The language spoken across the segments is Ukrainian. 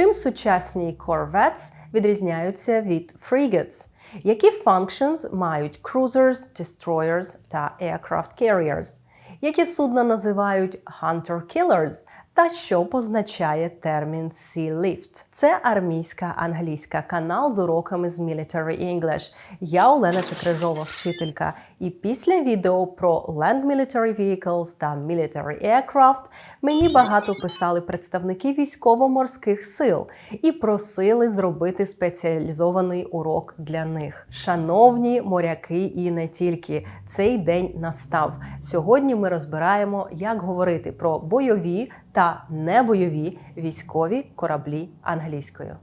Чим сучасні corvettes відрізняються від frigates? Які functions мають cruisers, destroyers та aircraft carriers? Які судна називають hunter-killers та що позначає термін Sea Lift? Це армійська англійська канал з уроками з Military English. Я Олена Чекрижова, вчителька. І після відео про Land Military Vehicles та Military Aircraft мені багато писали представники військово-морських сил і просили зробити спеціалізований урок для них. Шановні моряки, і не тільки цей день настав. Сьогодні ми розбираємо, як говорити про бойові та небойові військові кораблі англійською.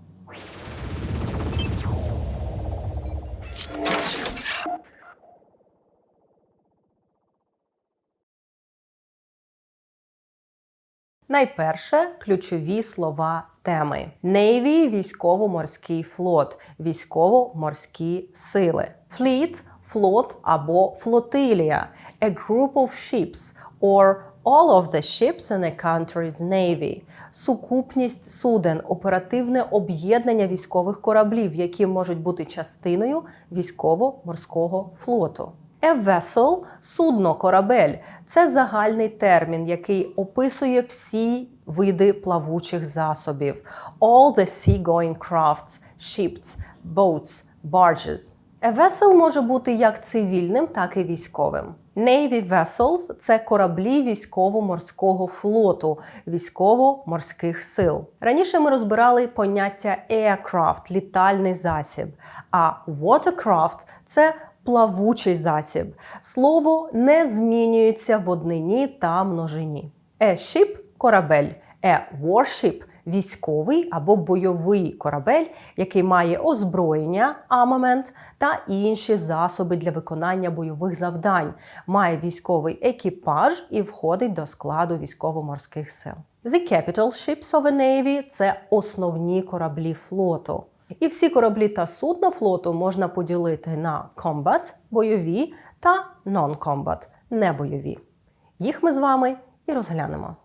Найперше ключові слова теми: Navy – військово-морський флот, військово-морські сили, Fleet – флот або флотилія, a group of ships or all of the ships in a country's navy, сукупність суден, оперативне об'єднання військових кораблів, які можуть бути частиною військово-морського флоту. A vessel – судно, корабель це загальний термін, який описує всі види плавучих засобів. All the seagoing crafts, ships, boats, barges. A vessel може бути як цивільним, так і військовим. Navy vessels – це кораблі військово-морського флоту, військово-морських сил. Раніше ми розбирали поняття aircraft – літальний засіб, а watercraft – це плавучий засіб. Слово не змінюється в однині та множині. A ship – корабель, a warship – військовий або бойовий корабель, який має озброєння, армамент та інші засоби для виконання бойових завдань, має військовий екіпаж і входить до складу військово-морських сил. The capital ships of a navy – це основні кораблі флоту. І всі кораблі та судна флоту можна поділити на combat – бойові та non-combat – небойові. Їх ми з вами і розглянемо.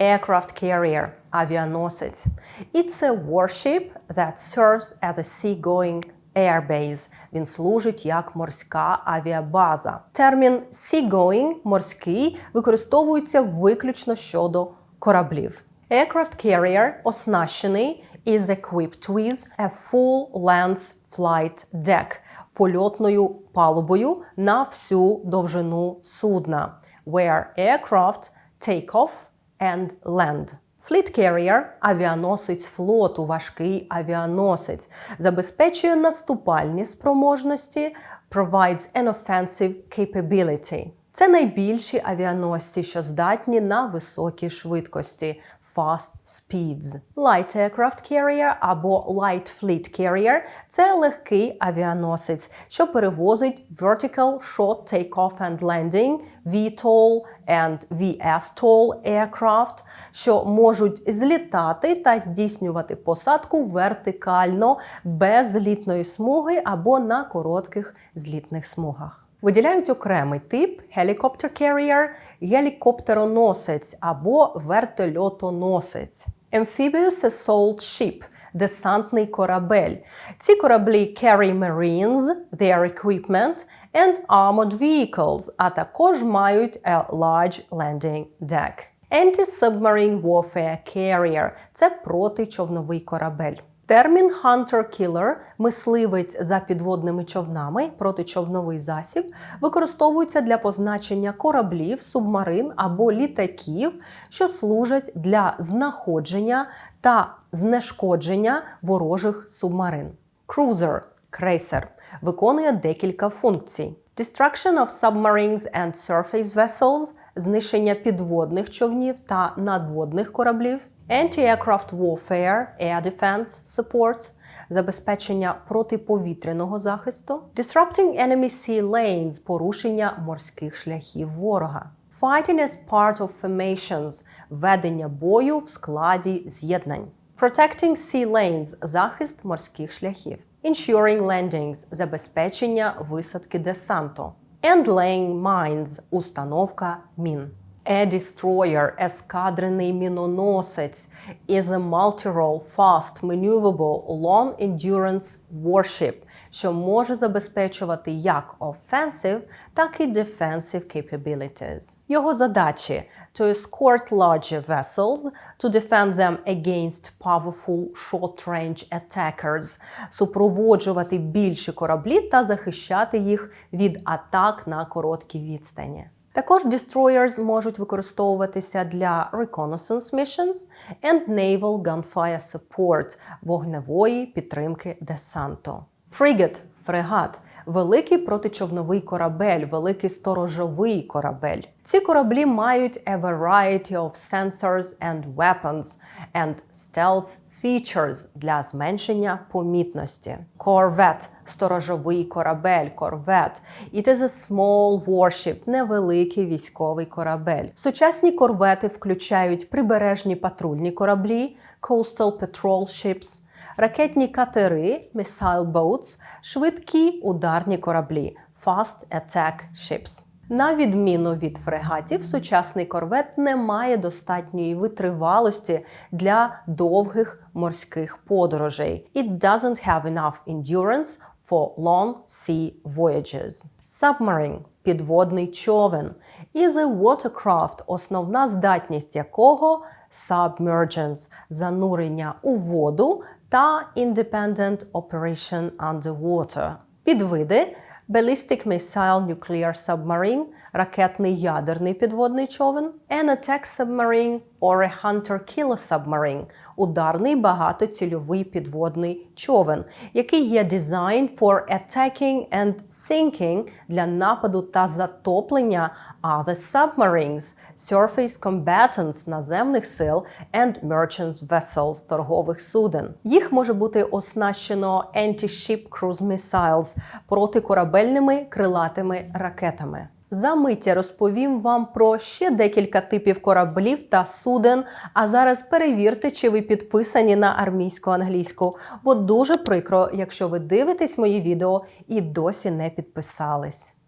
Aircraft carrier – авіаносець. It's a warship that serves as a seagoing airbase. Він служить як морська авіабаза. Термін seagoing – морський використовується виключно щодо кораблів. Aircraft carrier оснащений is equipped with a full-length flight deck – польотною палубою на всю довжину судна, where aircraft take off and land. Fleet Carrier – авіаносець флоту, важкий авіаносець, забезпечує наступальні спроможності, provides an offensive capability. Це найбільші авіаносці, що здатні на високі швидкості fast speeds. Light Aircraft Carrier або Light Fleet Carrier – це легкий авіаносець, що перевозить Vertical Short Takeoff and Landing, VTOL and VSTOL aircraft, що можуть злітати та здійснювати посадку вертикально без злітної смуги або на коротких злітних смугах. Виділяють окремий тип Helicopter Carrier – гелікоптероносець або вертольотоносець. Amphibious Assault Ship – десантний корабель. Ці кораблі carry marines, their equipment and armored vehicles, а також мають a large landing deck. Anti-submarine warfare carrier – це протичовновий корабель. Термін hunter-killer – мисливець за підводними човнами, протичовновий засіб, використовується для позначення кораблів, субмарин або літаків, що служать для знаходження та знешкодження ворожих субмарин. Cruiser – крейсер виконує декілька функцій. Destruction of submarines and surface vessels – знищення підводних човнів та надводних кораблів, Anti-aircraft warfare, air defense support – забезпечення протиповітряного захисту, Disrupting enemy sea lanes – порушення морських шляхів ворога, Fighting as part of formations – ведення бою в складі з'єднань. Protecting sea lanes – захист морських шляхів. Ensuring landings – забезпечення висадки десанту. And laying mines – установка мін. A destroyer – ескадрений міноносець is a multi-role, fast, maneuverable, long-endurance warship, що може забезпечувати як offensive, так і defensive capabilities. Його задачі – to escort larger vessels, to defend them against powerful short-range attackers, супроводжувати більші кораблі та захищати їх від атак на короткі відстані. Також destroyers можуть використовуватися для reconnaissance missions and naval gunfire support – вогневої підтримки десанту. Frigate – фрегат – великий протичовновий корабель, великий сторожовий корабель. Ці кораблі мають a variety of sensors and weapons and stealth features для зменшення помітності. Corvette – сторожовий корабель, корвет. It is a small warship – невеликий військовий корабель. Сучасні корвети включають прибережні патрульні кораблі, coastal patrol ships, ракетні катери, missile boats, швидкі ударні кораблі, fast attack ships. На відміну від фрегатів, сучасний корвет не має достатньої витривалості для довгих морських подорожей. It doesn't have enough endurance for long sea voyages. Submarine – підводний човен. Is a watercraft, основна здатність якого submergence – занурення у воду та independent operation underwater. Підвиди – Ballistic Missile Nuclear Submarine – ракетний ядерний підводний човен, An Attack Submarine or a Hunter-Killer Submarine – ударний багатоцільовий підводний човен, який є designed for attacking and sinking для нападу та затоплення other submarines, surface combatants наземних сил and merchant vessels торгових суден. Їх може бути оснащено anti-ship cruise missiles протикорабельними крилатими ракетами. За миття розповім вам про ще декілька типів кораблів та суден. А зараз перевірте, чи ви підписані на армійську англійську, бо дуже прикро, якщо ви дивитесь мої відео і досі не підписались.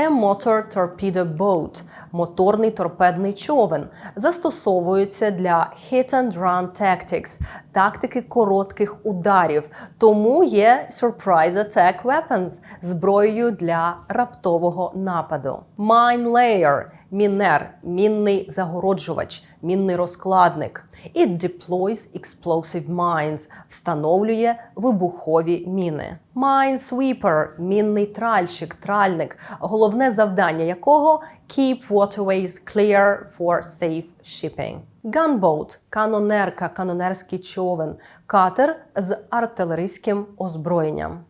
A motor torpedo boat – моторний торпедний човен застосовується для hit and run tactics – тактики коротких ударів, тому є surprise attack weapons – зброєю для раптового нападу. Mine layer – мінер, мінний загороджувач, мінний розкладник. It deploys explosive mines – встановлює вибухові міни. Minesweeper – мінний тральщик, тральник, головне завдання якого keep waterways clear for safe shipping. Gunboat – канонерка, канонерський човен, катер з артилерійським озброєнням.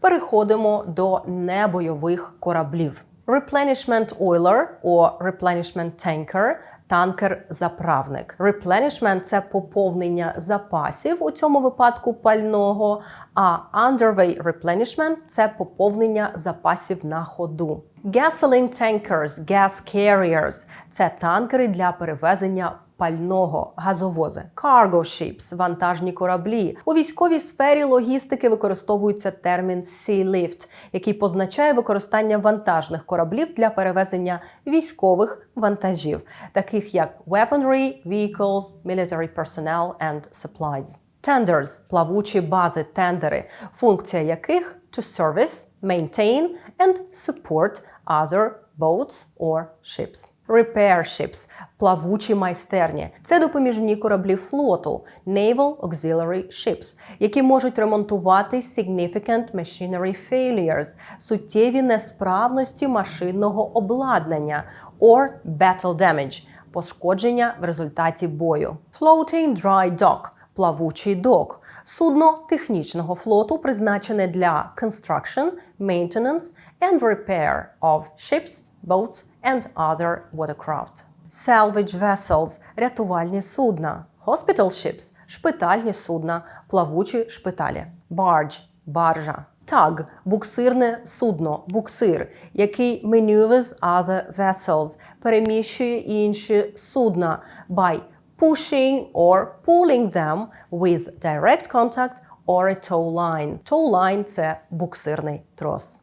Переходимо до небойових кораблів. Replenishment oiler or replenishment tanker – танкер-заправник. Replenishment – це поповнення запасів у цьому випадку пального, а underway replenishment – це поповнення запасів на ходу. Gasoline tankers, gas carriers – це танкери для перевезення пального, газовози, cargo ships – вантажні кораблі. У військовій сфері логістики використовується термін sea lift, який позначає використання вантажних кораблів для перевезення військових вантажів, таких як weaponry, vehicles, military personnel and supplies. Tenders – плавучі бази, тендери, функція яких to service, maintain and support other boats or ships. Repair ships – плавучі майстерні. Це допоміжні кораблі флоту Naval Auxiliary Ships, які можуть ремонтувати significant machinery failures – суттєві несправності машинного обладнання or battle damage – пошкодження в результаті бою. Floating Dry Dock – плавучий док судно технічного флоту, призначене для construction, maintenance and repair of ships, boats and other watercraft. Salvage vessels – рятувальні судна. Hospital ships – шпитальні судна, плавучі шпиталі. Barge – баржа. Tug – буксирне судно, буксир, який maneuvers other vessels, переміщує інші судна by pushing or pulling them with direct contact or a tow line. Tow line – це буксирний трос.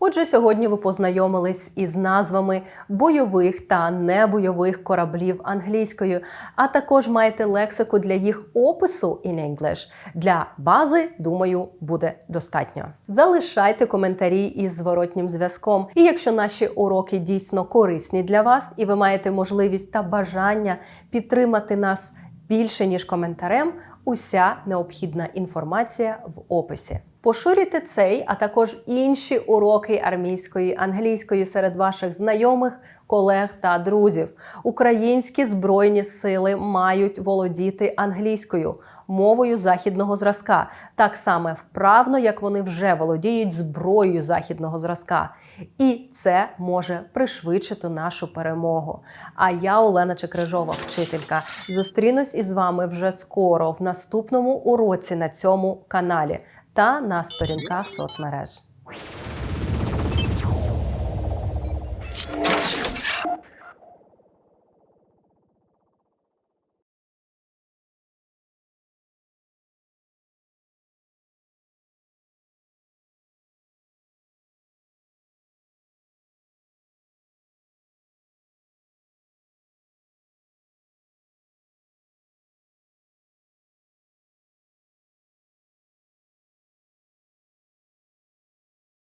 Отже, сьогодні ви познайомились із назвами бойових та небойових кораблів англійською, а також маєте лексику для їх опису in English. Для бази, думаю, буде достатньо. Залишайте коментарі із зворотнім зв'язком. І якщо наші уроки дійсно корисні для вас, і ви маєте можливість та бажання підтримати нас більше ніж коментарем, уся необхідна інформація в описі. Поширюйте цей, а також інші уроки армійської англійської серед ваших знайомих, колег та друзів. Українські збройні сили мають володіти англійською мовою західного зразка, так само вправно, як вони вже володіють зброєю західного зразка. І це може пришвидшити нашу перемогу. А я, Олена Чекрижова, вчителька, зустрінусь із вами вже скоро в наступному уроці на цьому каналі та на сторінках соцмереж.